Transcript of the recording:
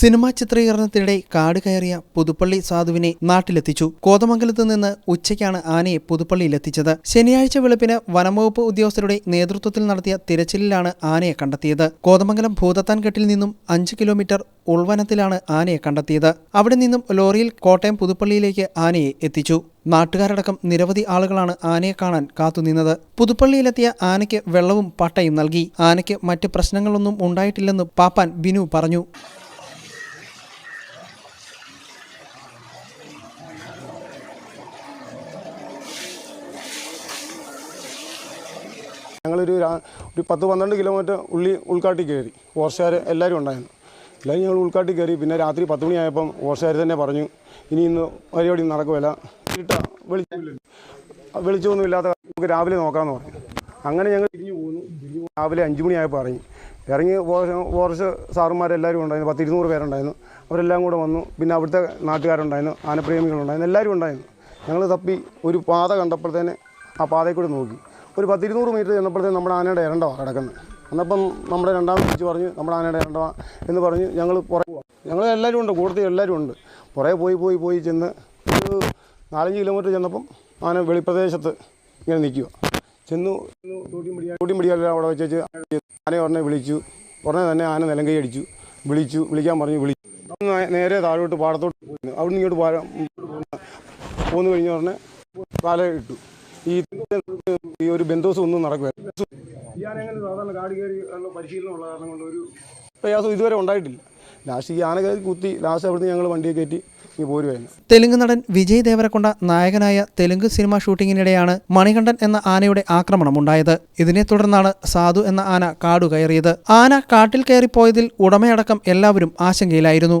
Cinema ചിത്രീകരണത്തിനിടെ കാട് കയറിയ പുതുപ്പള്ളി സാധുവിനെ നാട്ടിലെത്തിച്ചു. കോതമംഗലത്ത് നിന്ന് ഉച്ചയ്ക്കാണ് ആനയെ പുതുപ്പള്ളിയിലെത്തിച്ചത്. ശനിയാഴ്ച വെളുപ്പിന് വനംവകുപ്പ് ഉദ്യോഗസ്ഥരുടെ നേതൃത്വത്തിൽ നടത്തിയ തിരച്ചിലിലാണ് ആനയെ കണ്ടെത്തിയത്. കോതമംഗലം ഭൂതത്താൻകെട്ടിൽ നിന്നും അഞ്ച് കിലോമീറ്റർ ഉൾവനത്തിലാണ് ആനയെ കണ്ടെത്തിയത്. അവിടെ നിന്നും ലോറിയിൽ കോട്ടയം പുതുപ്പള്ളിയിലേക്ക് ആനയെ എത്തിച്ചു. നാട്ടുകാരടക്കം നിരവധി ആളുകളാണ് ആനയെ കാണാൻ കാത്തുനിന്നത്. പുതുപ്പള്ളിയിലെത്തിയ ആനയ്ക്ക് വെള്ളവും പട്ടയും നൽകി. ആനയ്ക്ക് മറ്റ് പ്രശ്നങ്ങളൊന്നും ഉണ്ടായിട്ടില്ലെന്ന് പാപ്പാൻ ബിനു പറഞ്ഞു. ഞങ്ങളൊരു ഒരു പത്ത് പന്ത്രണ്ട് കിലോമീറ്റർ ഉള്ളി ഉൾക്കാട്ടി കയറി. ഓർഷാർ എല്ലാവരും ഉണ്ടായിരുന്നു. എല്ലാവരും ഞങ്ങൾ ഉൾക്കാട്ടി കയറി. പിന്നെ രാത്രി പത്ത് മണിയായപ്പം ഓർഷാർ തന്നെ പറഞ്ഞു ഇനി ഇന്ന് പരിപാടി നടക്കുമല്ല ഇട്ട വെളിച്ചമില്ല വെളിച്ചമൊന്നും ഇല്ലാത്ത നമുക്ക് രാവിലെ നോക്കാമെന്ന് പറഞ്ഞു. അങ്ങനെ ഞങ്ങൾ തിരിഞ്ഞു പോകുന്നു തിരിഞ്ഞു. രാവിലെ അഞ്ച് മണിയായപ്പോൾ ഇറങ്ങി. ഇറങ്ങി ഫോറസ്റ്റ് സാറുമാരെല്ലാവരും ഉണ്ടായിരുന്നു. പത്ത് ഇരുന്നൂറ് പേരുണ്ടായിരുന്നു. അവരെല്ലാം കൂടെ വന്നു. പിന്നെ അവിടുത്തെ നാട്ടുകാരുണ്ടായിരുന്നു. ആനപ്രേമികളുണ്ടായിരുന്നു. എല്ലാവരും ഉണ്ടായിരുന്നു. ഞങ്ങൾ തപ്പി ഒരു പാത കണ്ടപ്പോഴത്തേന് ആ പാതയിൽ കൂടെ നോക്കി. ഒരു പത്തിരുന്നൂറ് മീറ്റർ ചെന്നപ്പോഴത്തേന് നമ്മുടെ ആനയുടെ ഇരണ്ടവാ കിടക്കുന്നത് അന്നപ്പം നമ്മുടെ രണ്ടാമത് വിളിച്ച് പറഞ്ഞു നമ്മുടെ ആനയുടെ ഇരണ്ടവാ എന്ന് പറഞ്ഞ് ഞങ്ങൾ പുറകെ ഞങ്ങൾ എല്ലാവരും ഉണ്ട് കൂടുതൽ എല്ലാവരും ഉണ്ട്. പുറകെ പോയി പോയി പോയി ചെന്ന് ഒരു നാലഞ്ച് കിലോമീറ്റർ ചെന്നപ്പം ആന വെളിപ്രദേശത്ത് ഇങ്ങനെ നിൽക്കുക ചെന്നു തോട്ടിയും പിടിയാലും അവിടെ വെച്ച് ആനയെ ഉടനെ വിളിച്ചു. ഉടനെ തന്നെ ആന നിലങ്കൈ അടിച്ചു. വിളിച്ചു വിളിക്കാൻ പറഞ്ഞു വിളിച്ചു. നേരെ താഴോട്ട് പാടത്തോട്ട് പോയി. അവിടുന്ന് ഇങ്ങോട്ട് പാര- പോന്നു കഴിഞ്ഞ ഉടനെ കാല ഇട്ടു. ഈ ഒരു ബന്ധുവസം ഒന്നും നടക്കുകയായിരുന്നു സാധാരണ കാട് കയറി ഉള്ള പ്രയാസം ഇതുവരെ ഉണ്ടായിട്ടില്ല. ലാസ്റ്റ് ഈ ആനകാരി കുത്തി ലാസ്റ്റ് അവിടുന്ന് ഞങ്ങൾ വണ്ടിയെ കയറ്റി തെലുങ്ക് നടൻ വിജയ് ദേവരക്കൊണ്ട നായകനായ തെലുങ്ക് സിനിമ ഷൂട്ടിങ്ങിനിടെയാണ് മണികണ്ഠൻ എന്ന ആനയുടെ ആക്രമണം ഉണ്ടായത്. ഇതിനെ തുടർന്നാണ് സാധു എന്ന ആന കാടു കയറിയത്. ആന കാട്ടിൽ കയറിപ്പോയതിൽ ഉടമയടക്കം എല്ലാവരും ആശങ്കയിലായിരുന്നു.